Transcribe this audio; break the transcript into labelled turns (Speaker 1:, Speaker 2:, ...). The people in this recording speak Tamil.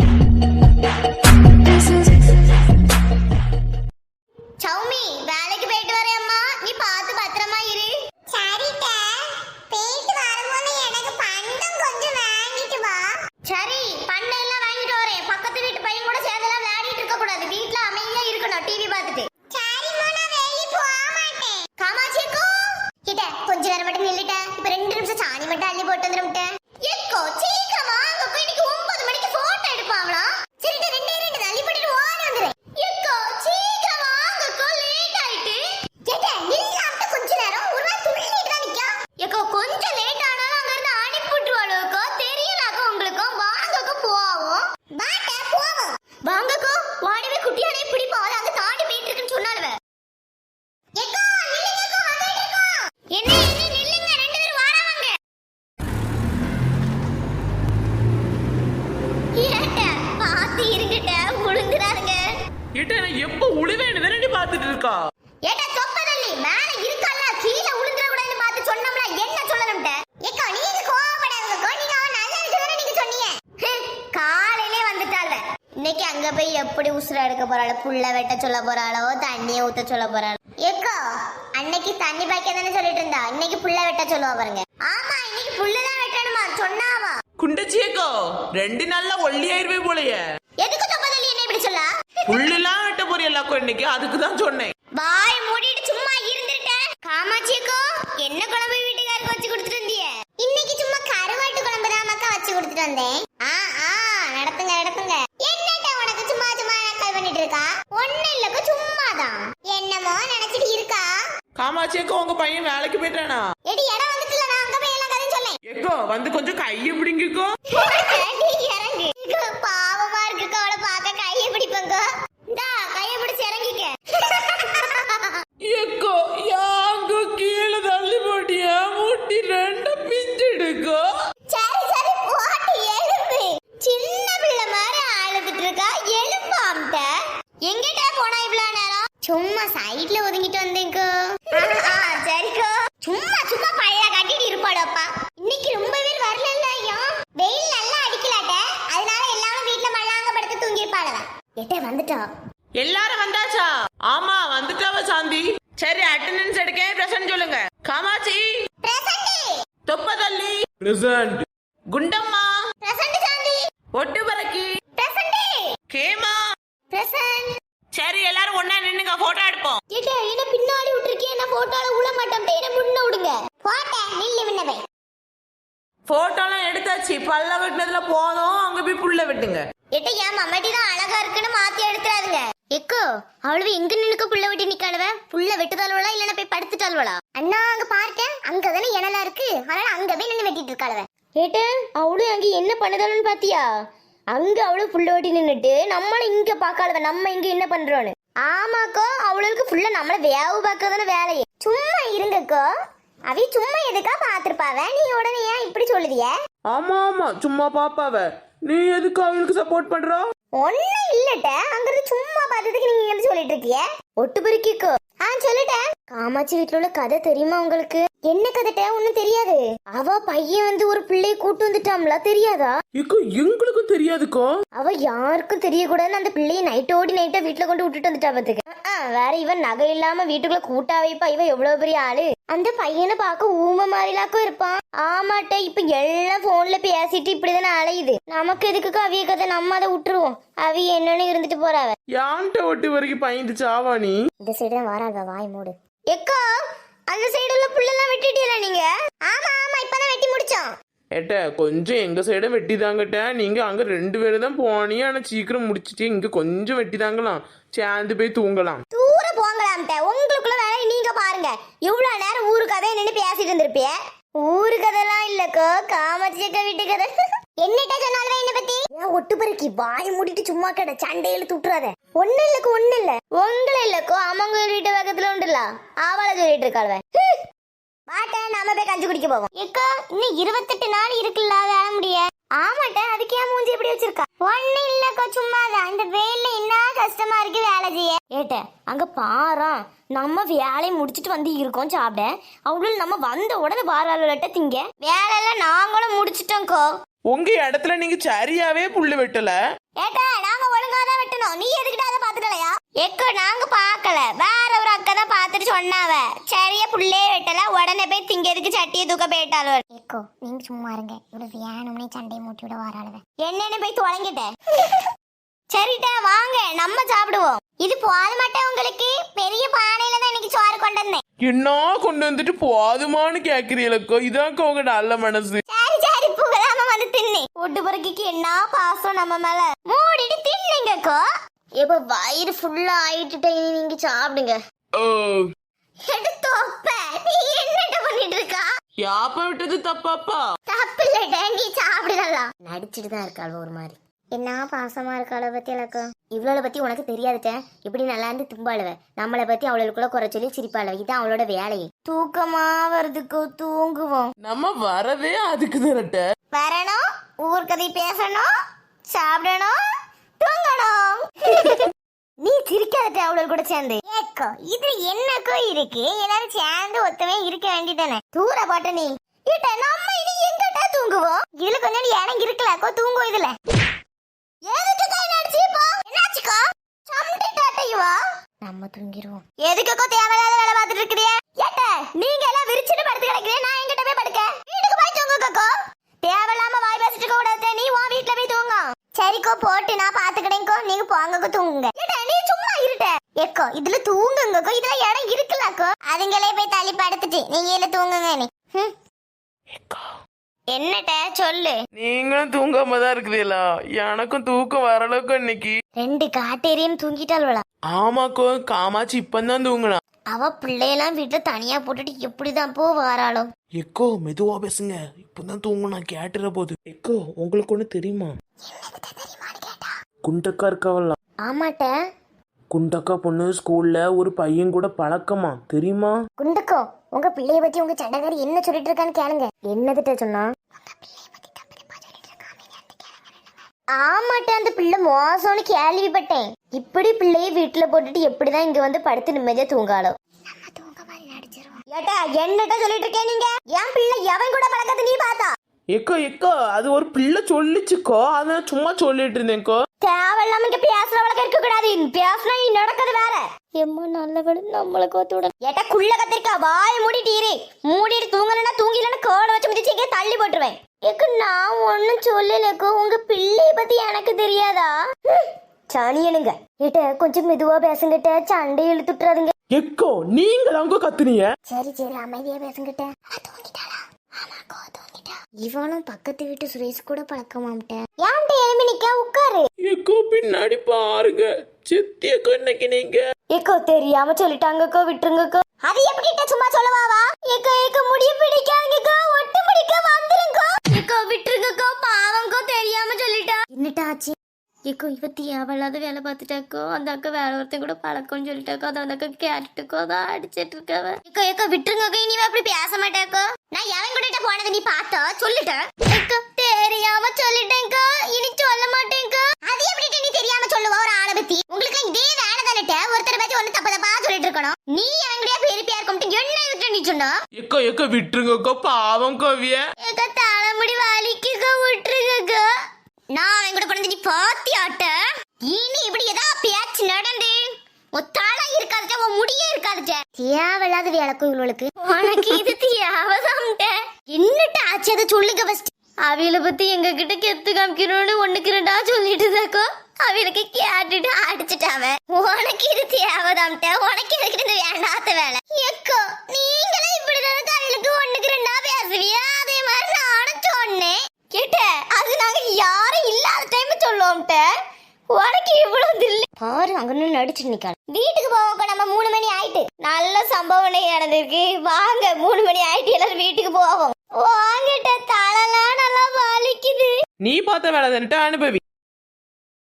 Speaker 1: Thank you. ஏட்டா
Speaker 2: நான் எப்போ உழுவேன்னு தானே பார்த்துட்டு இருக்கா?
Speaker 1: ஏட்ட சொப்பதல்லி மேல இருக்கல்ல கீழே உளுந்துற கூடாதுன்னு பார்த்து சொன்னோம்ல என்ன சொல்லணும்ட்ட ஏக்கா நீங்க கோவப்படாதீங்க. நீங்க நல்லா இருக்குதானே நீங்க சொன்னீங்க? காலையிலே வந்துட்டாள்வ. இன்னைக்கு அங்க போய் எப்படி உசுர எடுக்க போறாளோ புள்ள வெட்ட சொல்ல போறாளோ தண்ணிய ஊத்த சொல்ல போறாளோ. ஏக்கா அன்னைக்கு தண்ணி பாய்க்க தானே சொல்லிட்டு இருந்தா? இன்னைக்கு புள்ள வெட்ட சொல்லுவா பாருங்க. ஆமா இன்னைக்கு புள்ளதான் வெட்டணுமா? சொன்னாவா?
Speaker 2: குண்டச்சியக்கோ ரெண்டு நாள்ல ஒல்லியாயிருவே போலயே.
Speaker 1: எதுக்கு சொப்பதல்லி என்ன இப்படி சொல்ல?
Speaker 2: போறியல்லாக்கோ இன்னைக்கு அதுக்கு தான் சொன்னேன்.
Speaker 1: வாய் மூடிட்டு சும்மா இருந்துட்டேன் காமாட்சியக்கோ என்ன குழம்பு வீட்டுக்காருக்கு வச்சு கொடுத்துட்டு வந்திய? இன்னைக்கு சும்மா கருவாட்டு குழம்பு தான் மக்கா வச்சு கொடுத்துட்டு வந்தேன். ஆ ஆ நடத்துங்க நடத்துங்க. என்னட்ட உனக்கு சும்மா சும்மா நக்கல் பண்ணிட்டு இருக்கா? ஒண்ணு இல்லக்கோ சும்மா தான் என்னமோ நினைச்சிட்டு இருக்கா?
Speaker 2: காமாட்சியக்கோ உங்க பையன் வேலைக்கு போயிட்டானா?
Speaker 1: எடி இடம் வந்துட்டுல நான் அங்க போய் எல்லாம் கதையும் சொல்லேன்
Speaker 2: ஏக்கோ வந்து கொஞ்சம் கையை பிடிங்கிக்கோ
Speaker 1: நீ இறங்கு இது பாவமா இருக்கு அவளை பார்க்க கையை பிடிப்பங்க இந்தா கையை பிடிச்சு இறங்கிக்க
Speaker 2: ஏக்கோ யாங்க கீழே தள்ளி போட்டியா முட்டி ரெண்டு பிஞ்செடுக்கோ
Speaker 1: சரி சரி போட்டு எலும்பு சின்ன பிள்ளை மாதிரி அழுதுட்டு இருக்கா எலும்பாம்ட்ட எங்கிட்ட போனா இவ்வளவு நேரம் சும்மா சைடுல ஒதுங்கிட்டு வந்தேங்கோ சரிக்கோ சும்மா சும்மா பழைய கட்டிட்டு இருப்பாடப்பா இன்னைக்கு ரொம்ப பேர் வரல ஏன் வெயில் நல்லா அடிக்கலாட்ட அதனால எல்லாரும் வீட்ல மல்லாங்க படுத்து தூங்கி இருப்பாளவ எட்ட வந்துட்டோம்
Speaker 2: எல்லாரும் வந்தாச்சா ஆமா வந்துட்டாவ சாந்தி சரி அட்டெண்டன்ஸ் எடுக்க பிரசன்ட் சொல்லுங்க காமாட்சி
Speaker 1: பிரசன்ட்
Speaker 2: தொப்பதள்ளி பிரசன்ட் குண்டம்மா.
Speaker 1: பிரசன்ட் சாந்தி
Speaker 2: ஒட்டு பறக்கி
Speaker 1: பிரசன்ட்
Speaker 2: கேமா.
Speaker 1: பிரசன்ட்
Speaker 2: சரி எல்லாரும் ஒண்ணா நின்னுங்க போட்டோ எடுப்போம்.
Speaker 1: ஏட்டா என்ன பின்னாடி விட்டுருக்கே என்ன போட்டோல உள்ள மாட்டோம் என்ன முன்ன விடுங்க. போட்டேன் நில்லு முன்னவே
Speaker 2: போட்டோலாம் எடுத்தாச்சு பல்ல வெட்டினதுல போனோம் அங்க போய் புள்ள வெட்டுங்க.
Speaker 1: ஏட்டா என் மம்மாட்டி தான் அழகா இருக்குன்னு மாத்தி எடுத்துறாதுங்க. எக்கோ அவளுவு எங்க நின்னுக்க புள்ள வெட்டி நிக்காளுவ. புள்ள வெட்டுதாளுவளா இல்லனா போய் படுத்துட்டாளுவளா? அண்ணா அங்க பாருக்க. அங்கதானே இனலா இருக்கு. அதனால அங்க போய் நின்னு வெட்டிட்டு இருக்காளுவ.
Speaker 3: ஏட்ட அவளும் அங்க என்ன பண்ணுதான்னு பாத்தியா? அங்க அவளும் புள்ள ஓட்டி நின்னுட்டு நம்மள இங்க பாக்காதவ நம்ம இங்க என்ன பண்றோன்னு?
Speaker 1: ஆமாக்கோ அவளுக்கு ஃபுல்லா நம்மள வேவு பார்க்கறதான வேலையே. சும்மா இருங்கக்கோ. அவி சும்மா எதுக்கா பாத்திருப்பாவ? நீ உடனே ஏன் இப்படி சொல்லுதிய?
Speaker 2: ஆமா ஆமா. சும்மா பாப்பாவ. நீ எதுக்கு அவளுக்கு சப்போர்ட் பண்ற?
Speaker 1: ஒன்றும் இல்லட்ட. அங்கிருந்து சும்மா பார்த்ததுக்கு நீங்க என்ன சொல்லிட்டு இருக்கிய?
Speaker 3: ஒட்டு பறிக்கிக்கோ
Speaker 1: ஆ சொல்லிட்டேன்
Speaker 3: காமாட்சி வீட்டுல உள்ள கதை தெரியுமா உங்களுக்கு?
Speaker 1: என்ன கதைட்ட ஒண்ணும் தெரியாது.
Speaker 3: அவ பையன் வந்து ஒரு பிள்ளைய கூட்டு வந்துட்டாம்ல தெரியாதா?
Speaker 2: இக்கோ எங்களுக்கும் தெரியாதுக்கோ.
Speaker 3: அவ யாருக்கும் தெரியக்கூடாதுன்னு அந்த பிள்ளைய நைட் ஓடி நைட்டா வீட்டுல கொண்டு விட்டுட்டு வந்துட்டா பாத்துக்க. ஆ, வேற இவன் நகை இல்லாம வீட்டுக்குள்ள கூட்டா வைப்பா. இவ எவ்வளவு பெரிய ஆளு? அந்த பையனை பார்க்க ஊம மாதிரிலாக்கும் இருப்பான். ஆமாட்ட இப்ப எல்லாம் போன்ல பேசிட்டு இப்படிதானே அலையுது. நமக்கு எதுக்கு அவிய கதை? நம்ம அதை விட்டுருவோம். அவிய என்னன்னு இருந்துட்டு போறாவ
Speaker 2: யான்ட்ட ஒட்டு வரைக்கும் பயந்துச்சு ஆவா நீ?
Speaker 3: இந்த சைடு தான் வராங்க வாய் மூடு.
Speaker 1: எக்கோ அந்த சைடு உள்ள புல்லெல்லாம் வெட்டிட்டீங்களா நீங்க? ஆமா ஆமா இப்பதான் வெட்டி முடிச்சோம்.
Speaker 2: ஏட்ட கொஞ்சம் எங்க சைட வெட்டிதாங்கட்ட. நீங்க அங்க ரெண்டு பேரும் தான் போனீங்க. ஆனா சீக்கிரம் முடிச்சிட்டு இங்க கொஞ்சம் வெட்டிதாங்களாம். சேர்ந்து போய் தூங்கலாம்.
Speaker 1: தூர போங்களாம்ட்ட. உங்களுக்குள்ள வேலையை நீங்க பாருங்க. இவ்வளவு நேரம் ஊரு கதையை நின்று பேசிட்டு இருந்திருப்பிய? ஊரு கதைலாம் இல்லக்கோ. காமாட்சி அக்கா வீட்டு கதை என்னட்ட சொன்னாலும் என்ன பத்தி?
Speaker 3: ஏன் ஒட்டு பறிக்கி வாய் மூடிட்டு சும்மா கடை சண்டையில துட்டுறாத.
Speaker 1: ஒண்ணு இல்லக்கு ஒண்ணு இல்ல. உங்களை இல்லக்கோ அவங்க வீட்டு பக்கத்துல உண்டுல. அவளை சொல்லிட்டு இருக்காள் பாட்ட நாம போய் கஞ்சி குடிக்க போவோம். ஏக்கா இன்னும் இருபத்தெட்டு நாள் இருக்குல்ல வேற முடிய? ஆமாட்ட அதுக்கு ஏன் மூஞ்சி எப்படி வச்சிருக்கா? ஒண்ணு இல்லக்கோ சும்மா தான் இந்த வெயில்ல என்ன கஷ்டமா இருக்கு வேலை செய்ய?
Speaker 3: ஏட்ட அங்க பாரா. நம்ம வேலையை முடிச்சிட்டு வந்து இருக்கோம் சாப்பிட. அவங்களும் நம்ம வந்த உடனே பாராளுட்ட திங்க.
Speaker 1: வேலை எல்லாம் நாங்களும் முடிச்சிட்டோம்க்கோ
Speaker 2: உங்க இடத்துல நீங்க சரியாவே புல்லு வெட்டல.
Speaker 1: ஏட்டா நாங்க ஒழுங்கா தான் வெட்டணும். நீ எதுக்கிட்ட அதை பாத்துக்கலையா எக்கோ நாங்க பார்க்கல. வேற ஒரு அக்கா தான் பாத்துட்டு சொன்னாவ. சரியா புள்ளே வெட்டல. உடனே போய் திங்கிறதுக்கு சட்டியை தூக்க போயிட்டாலும்
Speaker 4: ஏக்கோ நீங்க சும்மா இருங்க. இவ்வளவு வேணும்னே சண்டையை மூட்டி விட வராளுவ.
Speaker 1: என்னன்னு போய் தொலைங்கிட்டேன் சரிட்டா வாங்க. நம்ம சாப்பிடுவோம். இது போத மாட்டேன் உங்களுக்கு? பெரிய பானையில தான் இன்னைக்கு சோறு கொண்டு வந்தேன்.
Speaker 2: என்ன கொண்டு வந்துட்டு போதுமான்னு கேக்குறீங்களக்கோ இதாக்கோ உங்க நல்ல மனசு
Speaker 1: சரி சரி புகழாம வந்து ஒட்டு பொறுக்கிக்கு என்ன பாசம் நம்ம மேல? மூடிட்டு தின்னுங்கக்கோ. இப்ப வயிறு ஃபுல்லா ஆயிட்டுட்டே இனி நீங்க சாப்பிடுங்க.
Speaker 2: ஓ.
Speaker 1: எடுத்து ஒப்ப நீ என்னட்ட பண்ணிட்டு இருக்கா?
Speaker 2: யாப்ப விட்டது தப்பாப்பா?
Speaker 1: தப்பு இல்லடா நீ சாப்பிடலாம். நடிச்சிட்டு தான் இருக்காள் ஒரு மாதிரி. என்ன பாசமா இருக்காள பத்தி எனக்கு? இவ்வளோட பத்தி உனக்கு தெரியாதுட்ட. இப்படி நல்லா இருந்து தும்பாளுவ? நம்மளை பத்தி அவளுக்குள்ள குறை சொல்லி சிரிப்பாளுவ. இதான் அவளோட வேலையை. தூக்கமா வருதுக்கோ தூங்குவோம்.
Speaker 2: நம்ம வரதே அதுக்கு தானட்ட
Speaker 1: வரணும். ஊர் கதை பேசணும் சாப்பிடணும் தூங்கணும். நீ சிரிக்காதட்ட அவளோட கூட சேர்ந்து. ஏக்கோ இது என்னக்கோ இருக்கு? எல்லாரும் சேர்ந்து ஒத்தவே இருக்க வேண்டியதானே தூர போட்ட நீ. ஏட்ட நம்ம இனி எங்கடா தூங்குவோம்? இதுல கொஞ்சம் இடம் இருக்கலக்கோ தூங்கும் இதுல. எதுக்கு கை நடிச்சு போ? என்னாச்சுக்கோ? சம்டி டாட்டையுவா நம்ம தூங்கிடுவோம் எதுக்குக்கோ தேவையில்லாத வேலை பார்த்துட்டு இருக்கிறிய? ஏட்ட நீங்க எல்லாம் விரிச்சிட்டு படுத்து கிடக்கிறீங்க நான் எங்கிட்ட போய் படுக்க? வீட்டுக்கு போய் தூங்குக்கோ தேவையில்லாம வாய் பேசிட்டு இருக்க கூடாது நீ உன் வீட்ல போய் தூங்க. சரிக்கோ போட்டு நான் பாத்துக்கிட்டேங்கோ நீங்க போங்கக்கோ தூங்குங்க. நீ சும்மா இருட்ட. எக்கோ இதுல தூங்குங்கக்கோ. இதுல இடம் இருக்குல்லக்கோ. அதுங்களே போய் தள்ளி படுத்துட்டு நீங்க இதுல தூங்குங்க நீ. என்னட்ட? சொல்லு.
Speaker 2: நீங்களும் தூங்காம தான் இருக்குதீங்களா எனக்கும் தூக்கம் வரலக்கோ இன்னைக்கு.
Speaker 1: ரெண்டு காட்டேரியும் தூங்கிட்டாள்வளா.
Speaker 2: ஆமாக்கோ காமாச்சி இப்பந்தான் தூங்கினா.
Speaker 1: அவ பிள்ளையெல்லாம் வீட்டுல தனியா போட்டுட்டு எப்படிதான் போ வாராளோ?
Speaker 2: எக்கோ மெதுவா பேசுங்க. இப்பதான் தூங்கினா கேட்டுற போது. எக்கோ உங்களுக்கு ஒண்ணு தெரியுமா? குண்டக்கா இருக்கவல்ல
Speaker 1: ஆமாட்ட.
Speaker 2: குண்டக்கா பொண்ணு ஸ்கூல்ல ஒரு பையன் கூட பழக்கமா? தெரியுமா?
Speaker 1: குண்டுக்கோ உங்க பிள்ளைய பத்தி உங்க சண்டைக்காரி என்ன சொல்லிட்டு இருக்கான்னு கேளுங்க. என்னதுட்ட சொன்னா? ஆமாட்ட அந்த பிள்ளை மோசம்னு கேள்விப்பட்டேன். இப்படி பிள்ளைய வீட்டுல போட்டுட்டு எப்படிதான் இங்க வந்து படுத்து நிம்மதியா தூங்காளோ? ஏட்டா என்னட்ட சொல்லிட்டு இருக்கேன் நீங்க? என் பிள்ளை எவன் கூட பழக்கத்தை நீ பார்த்தா?
Speaker 2: எக்கோ எக்கோ அது ஒரு பிள்ளை சொல்லிச்சுக்கோ. அதை சும்மா சொல்லிட்டு இருந்தேன்க்கோ.
Speaker 1: தேவையில்லாம இங்க பேசுறவளுக்கு இருக்க கூடாது பேசினா நீ நடக்கிறது வேற. எம்மா நல்லவளும் நம்மள கோத்துட ஏட்டா குள்ள கத்திரிக்கா. வாய மூடிட்டு இரு. மூடிட்டு தூங்கலன்னா தூங்கிலன்னா கோட வச்சு இங்கே தள்ளி போட்டுருவேன். ஏக்கு நான் ஒன்னும் சொல்லலக்கு. உங்க பிள்ளைய பத்தி எனக்கு தெரியாதா? சனியனுங்க. ஏட்ட கொஞ்சம் மெதுவா பேசுங்கிட்ட. சண்டை இழுத்துட்டுறாதுங்க.
Speaker 2: எக்கோ நீங்கள் அங்க கத்துனீங்க?
Speaker 1: சரி சரி அமைதியா பேசுங்கிட்ட. இவனும் பக்கத்து வீட்டு சுரேஷ் கூட பழக்கமாம்ட்ட. ஏன்ட்ட எழுமி நிக்க உட்காரு.
Speaker 2: எக்கோ பின்னாடி பாருங்க. சித்தி எக்கோ இன்னைக்கு நீங்க.
Speaker 1: ஏக்கோ தெரியாம சொல்லிட்டாங்கக்கோ விட்டுருங்கக்கோ அது எப்படிட்ட சும்மா சொல்லவாவா? ஏக்கோ ஏக்கோ முடிய பிடிக்காதீங்கக்கோ ஒட்டு பிடிக்க வந்துருங்கோ. ஏக்கோ விட்டுருங்கக்கோ பாவங்கோ தெரியாம சொல்லிட்டா. என்னட்டா ஆச்சு. ஏக்கோ இவ தேவையில்லாத வேலை பார்த்துட்டாக்கோ அந்த அக்கா வேற ஒருத்தன் கூட பழக்கம்னு சொல்லிட்டாக்கோ அது அந்த அக்கா கேட்டுக்கோ தான் அடிச்சிட்டு இருக்கவ ஏக்கோ ஏக்கோ விட்டுருங்கக்கோ இனிமே அப்படி பேச மாட்டாக்கோ நான் எவன் கூட போனது நீ பார்த்தா சொல்லிட்டேன் ஏக்கோ தெரியாம சொல்லிட்டேன்க்கோ இனி சொல்ல மாட்டேன்க்கோ. அது எப்படி நீ தெரியாம சொல்லுவா ஒரு ஆளை பத்தி? உங்களுக்கு இதே வேலை தானே ஒருத்தரை பத்தி ஒண்ணு தப்பு தப்பா சொல்லிட்டு இருக்கணும். நீ எங்கடியா பெரிய பேர் கும்பிட்டு என்ன விட்டு நீ சொன்னா
Speaker 2: எக்கோ எக்கோ விட்டுருங்கக்கோ பாவம் கோவிய.
Speaker 1: எங்க தலைமுடி வலிக்குக விட்டுருங்க நான் அவன் கூட பிறந்து நீ பாத்தி ஆட்ட இனி இப்படி ஏதா பேச்சு நடந்து? உன் தலை இருக்காதுச்சா உன் முடியே இருக்காதுச்சா தேவையில்லாத வேலைக்கும் இவளுக்கு. உனக்கு இது தேவைதான் என்னட்ட ஆச்சு அதை சொல்லுங்க ஃபர்ஸ்ட் அவியல பத்தி எங்க கிட்ட கெத்து காமிக்கணும்னு ஒண்ணுக்கு ரெண்டா சொல்லிட்டு இருக்கோ அவளுக்கு கேட்டுட்டு அடிச்சுட்டாவ. உனக்கு இது தேவைதான்ட்ட உனக்கு எதுக்கு இந்த வேண்டாத்த வேலை? எக்கோ நீங்களே இப்படிதான் அவளுக்கு ஒண்ணுக்கு ரெண்டா பேசுவியா? அதே மாதிரி நானும் சொன்னேன். கேட்ட அது சொல்லுவோம்ட்ட உனக்கு இவ்வளவு இல்ல பாரு அங்க நடிச்சு நிக்காள் வீட்டுக்கு போவோம் நம்ம மூணு மணி ஆயிட்டு. நல்ல சம்பவம் நடந்திருக்கு. வாங்க மூணு மணி ஆயிட்டு எல்லாரும் வீட்டுக்கு போவோம். வாங்கிட்ட தலைலாம் நல்லா வலிக்குது.
Speaker 2: நீ பார்த்த வேலை தான்ட்டு அனுபவி.